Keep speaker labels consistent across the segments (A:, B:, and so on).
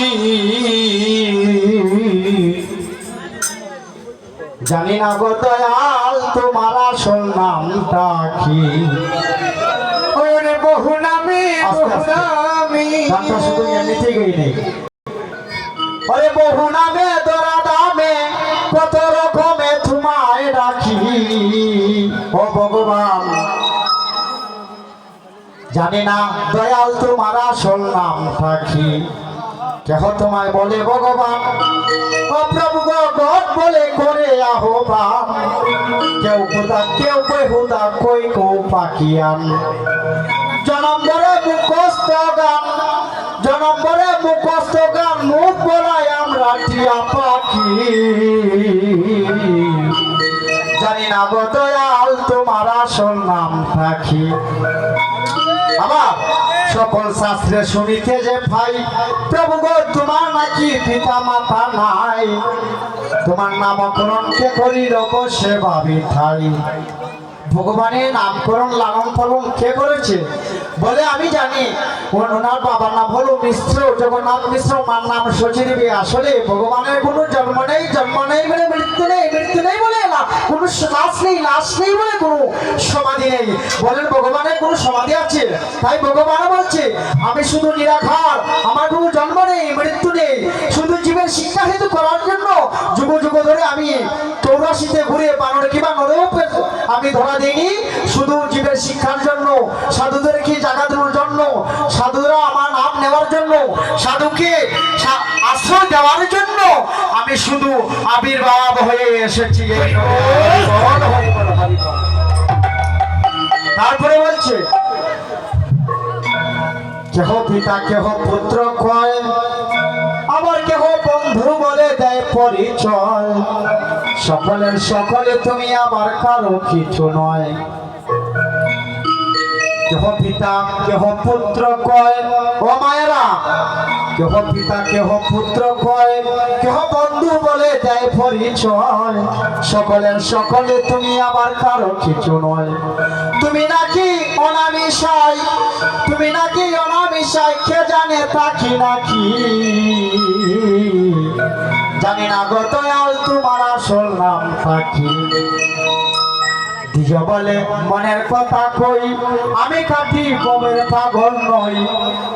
A: পাখি জানি না গো দয়াল তোমার আসল নামটা কি?
B: ওরে বহু নামে
A: গানটা শুধু এমনিতেই গই নেই ওরে বহু নামে দরা দামে কত রকমে তোমায় রাখি। ও ভগবান। জানি না দয়াল তোমার আসল নাম পাখি কেহ তোমায় বলে ভগবান। প্রভু গড বলে করে আহ্বান। কেউ হুদা কেউ কই হুদা কই কো পাখিয়ান জনম্বরে মুখস্থ গান জনম্বরে মুখস্থ গান, মুখ বলাই আমরা টিয়া পাখি। জানি না গো দয়াল, তোমার আসল নাম পাখি। সকল শাস্ত্রে শুনিতে যে ভাই, প্রভু গো, তোমার নাকি পিতা মাতা নাই? তোমার নামকরণ কে করিল গো সে ভাবি থাই ভগবানের নামকরণ লালন পালন কে করেছে? বলে, আমি জানি। ওনার বাবার নাম হলো মিশ্র, জগন্নাথ মিশ্র, মার নাম সচিদেবী। আসলে ভগবানের কোনো জন্ম নেই জন্ম নেই বলে মৃত্যু নেই মৃত্যু নেই বলে কোনো নেই লাশ নেই বলে কোনো সমাধি নেই। বলেন, ভগবানের কোনো সমাধি আছে? তাই ভগবান বলছে, আমি শুধু নিরাকার, আমার কোনো জন্ম নেই, মৃত্যু নেই। শুধু জীবের শিক্ষা হেতু করার জন্য যুগ যুগ ধরে আমি চৌরাশিতে ঘুরে বানর কিংবা নরূপে আমি ধরা দিইনি। শুধু জীবের শিক্ষার জন্য, সাধুদের কি জায়গা দেওয়ার জন্য, সাধুরা আমার নাম নেওয়ার জন্য, সাধুকে আশ্রয় দেওয়ার জন্য আমি শুধু আবির্ভাব হয়ে এসেছি। তারপরে বলছে, কেহ পিতা, কেহ পুত্র কয় আবার কেহ বন্ধু বলে দেয় পরিচয়। সকলের সকলে তুমি আমার কারও কিছু নয়। কেহ পিতা, কেহ পুত্র কয়? ও মায়েরা, কেহ পিতা, কেহ পুত্র কয়? কেহ বন্ধু বলে দেয় পরিচয়? সকলের সকলে তুমি আবার কারও কিছু নয়। তুমি নাকি অনামিশাই? তুমি নাকি অনামিশাই? কে জানে তাকি নাকি? জানি না গত আল তোমার আসল নাম পাখি। দ্বিজ বলে মনের কথা কই, আমি কাটি কবের পাগল নই।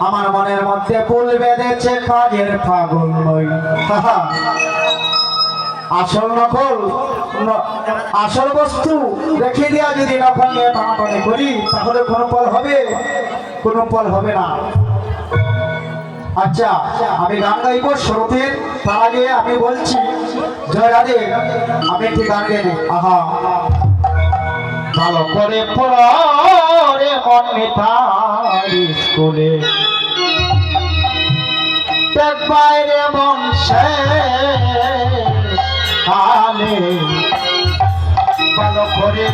A: আমার মনের মধ্যে ফুল বেঁধেছে কাজের পাগল নই। আসল নকল, ন- আসল বস্তু রেখে দেওয়া যদি নকল নিয়ে টানাটানি করি, তাহলে কোনো ফল হবে? কোনো ফল হবে না। আচ্ছা আমি গান গাইব শ্রোতের তার আগে আমি বলছি, জয় রাধে, আমি একটি গান গাইনি আহা। ভালো করে পড়ে মন মিঠাই স্কুলে। বাইরে মন আলে। ভালো করে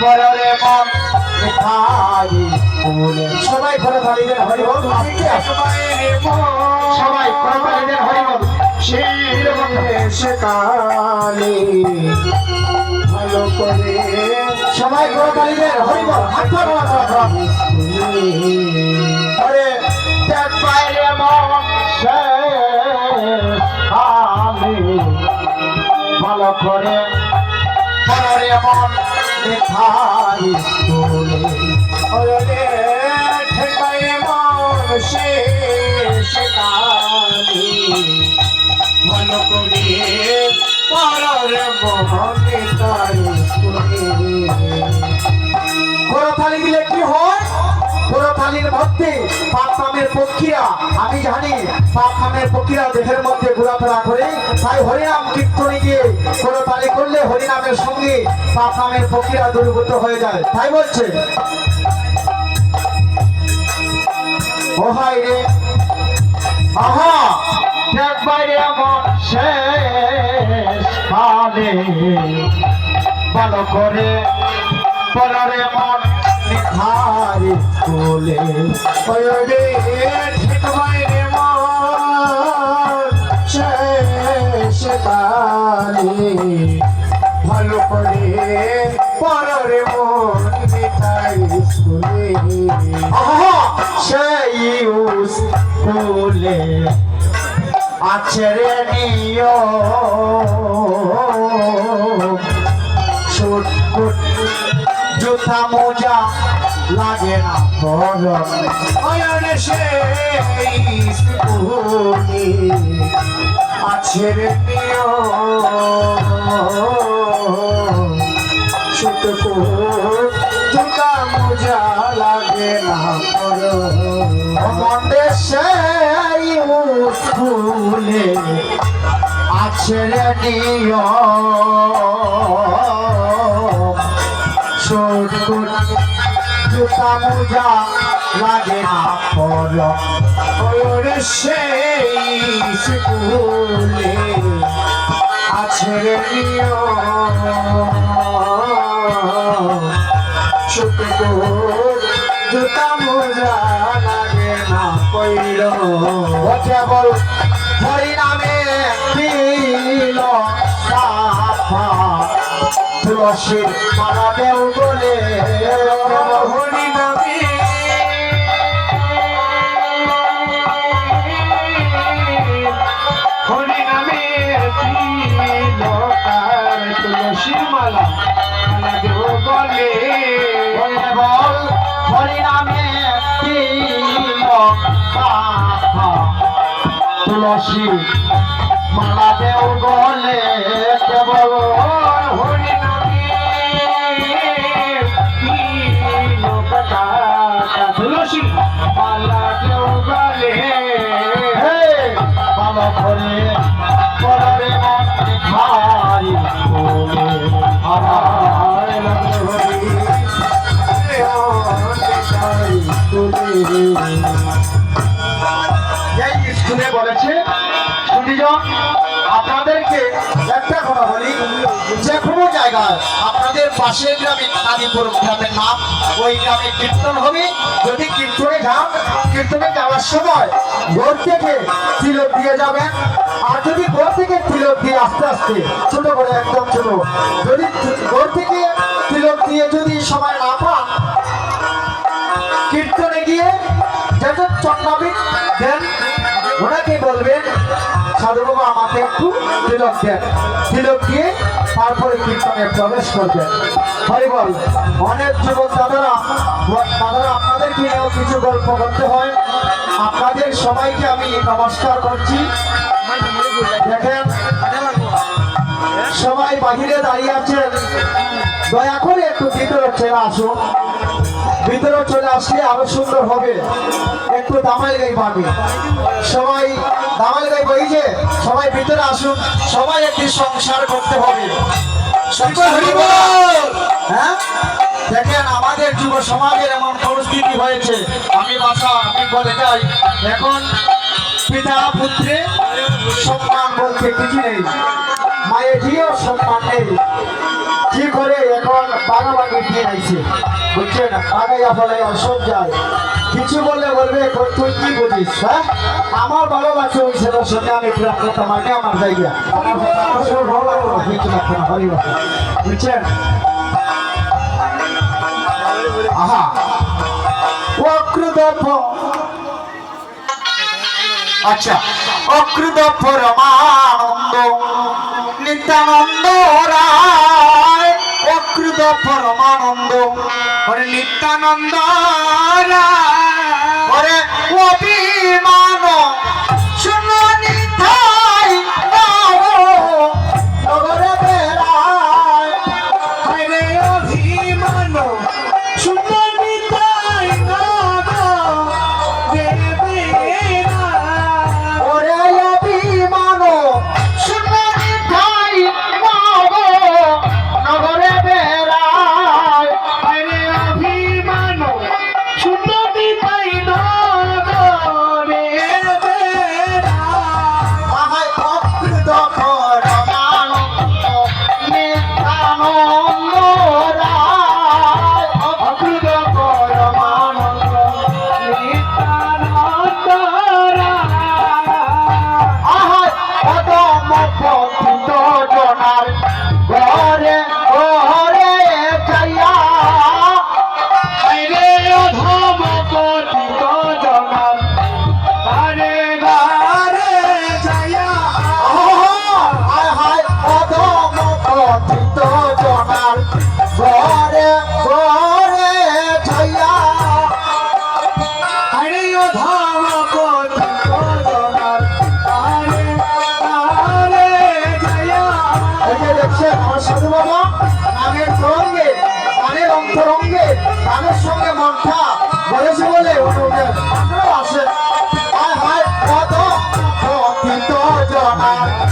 A: পড়ে মন মিঠাই স্কুলে। সবাই করে তালি দেন হরি সবাই করে তালি দেন হরি বল
B: সেকালে ভালো করে
A: সবাই করে তালি দেন হরি বল, হাত ধরো হাত ধরো আরে দেখ বাইরে সে আমি ভালো করে মন
B: ভালো করে পরার মোহনে তার
A: কোরথালি দিলে কি কোরথালির মধ্যে পাপনামের পক্ষীরা আমি জানি পাপনামের পক্ষীরা দেহের মধ্যে ঘোরাফেরা করে। তাই হরিনাম কীর্তনে গিয়ে করলে হরিনামের সঙ্গে পাপনামের পক্ষীরা দূরীভূত হয়ে যায়। তাই বলছে, ও হাই রে, আহা! শেষ কালে ভালো করে পরে মন নিধার স্কুলে
B: ওই ঠেকায়
A: আছে রে নিয় সুটকুট জুতা মোজা লাগে না গরম।
B: অয়নে সেই স্কুলে আছে রে নিয় জুতা মোজা লাগে না করো।
A: মন্ডে সেই স্কুলে আছে নিয় জুতা মোজা
B: আছে রে সুতকো জুতা মোজা লাগে না পইল।
A: ও কেবল মালা দেও বলে
B: তুলসী মালা
A: দেও বলে কেবল
B: হরি তুলসী মালা দেব বলে
A: ভালো করে পরে বলে আমার স্কুলে বলেছে আপনাদেরকে একটা কথা বলি, যে কোনো জায়গায় আপনাদের পাশের গ্রামে আদিপুর গ্রামের নাম ওই গ্রামে কীর্তন হবে, যদি কীর্তনে যান, কীর্তনে যাওয়ার সময় ঘর থেকে তিলক দিয়ে যাবেন, আর যদি ঘর থেকে তিলক দিয়ে আস্তে আস্তে ছোট করে একদম ছোট, যদি ঘর থেকে তিলক দিয়ে যদি সময় না পান, কীর্তনে গিয়ে যাতে চন্নাবিদ দেন ওনাকে বলবেন সাধু বাবা আমাকে একটু তিলক দেন। তিলক দিয়ে তারপরে কীর্তনে প্রবেশ করবেন। হরি বল, অনেক যুবক দাদারা দাদারা, আপনাদেরকে নিয়েও কিছু গল্প করতে হয়। আপনাদের সবাইকে আমি নমস্কার করছি। দেখেন, সবাই বাহিরে দাঁড়িয়ে আছেন। দয়া করে একটু ভিতরে চলে আসুন। ভিতরে চলে আসলে আরও সুন্দর হবে। একটু দামাল গাই পাবে সবাই দামাল গাই বই যে সবাই ভিতরে আসুন, সবাই একটি সংসার করতে হবে! হ্যাঁ? দেখেন, আমাদের যুব সমাজের এমন পরিস্থিতি হয়েছে। আমি বাসা, আমি বলে যাই। এখন পিতা, পুত্রে সম্মান বলতে কিছু নেই। মায়ের সম্মান নেই। কি করে এখন বাগাবাগি দিয়ে আইছে? বুঝছে না আগাইয়া ফলাইয়া সব যায়। কিছু বললে বলবে "কই তুই কি বুঝিস হ্যাঁ? আমার ওই ছেলের সঙ্গে আমি আগে আমার জায়গা ভালো লাগল কিছু লাগতো না। বুঝছেন? আহা। আচ্ছা। অকৃত পরমানন্দ নিত্যানন্দ রায় অকৃত পরমানন্দ
B: হরে নিত্যানন্দ হরে অভিমান
A: শুনো জনার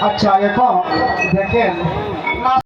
A: আচ্ছা এখন দেখেন